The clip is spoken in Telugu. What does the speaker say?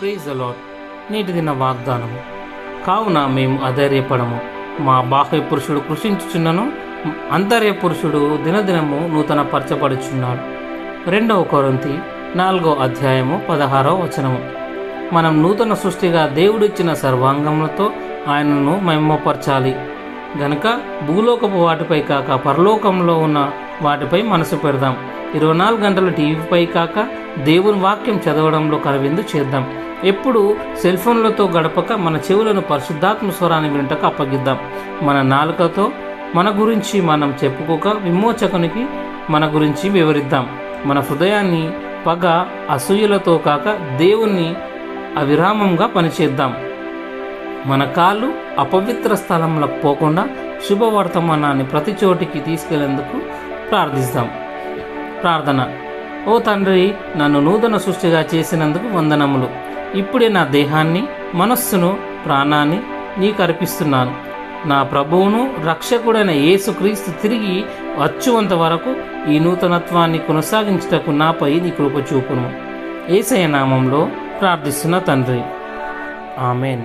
ప్రీజ్ అలాట్ నేటి దిన వాగ్దానము. కావున మేము అధైర్యపడము. మా బాహ్య పురుషుడు కృషించుచున్నను అంతర్య పురుషుడు దినదినము నూతన పరచబడుచున్నాడు రెండవ కొరంతి నాలుగో అధ్యాయము పదహారవ వచనము. మనం నూతన సృష్టిగా దేవుడిచ్చిన సర్వాంగములతో ఆయనను మహిమపరచాలి. గనుక భూలోకపు వాటిపై కాక పరలోకంలో ఉన్న వాటిపై మనసు పెడదాం. ఇరవై నాలుగు గంటల టీవీపై కాక దేవుని వాక్యం చదవడంలో కరవిందు చేద్దాం. ఎప్పుడు సెల్ ఫోన్లతో గడపక మన చెవులను పరిశుద్ధాత్మ స్వరాన్ని వినటకు అప్పగిద్దాం. మన నాలుకతో మన గురించి మనం చెప్పుకోక విమోచకునికి మన గురించి వివరిద్దాం. మన హృదయాన్ని పగ అసూయలతో కాక దేవుణ్ణి అవిరామంగా పనిచేద్దాం. మన కాళ్ళు అపవిత్ర స్థలంలోకి పోకుండా శుభవర్తమానాన్ని ప్రతి చోటికి తీసుకెళ్ళేందుకు ప్రార్థిస్తాం. ప్రార్థన. ఓ తండ్రి నన్ను నూతన సృష్టిగా చేసినందుకు వందనములు. ఇప్పుడే నా దేహాన్ని మనస్సును ప్రాణాన్ని నీకు అర్పిస్తున్నాను నా ప్రభువును రక్షకుడైన యేసుక్రీస్తు తిరిగి వచ్చువంత వరకు ఈ నూతనత్వాన్ని కొనసాగించుటకు నాపై నీ కృప చూపును. ఏసయ నామంలో ప్రార్థిస్తున్న తండ్రి. ఆమెన్.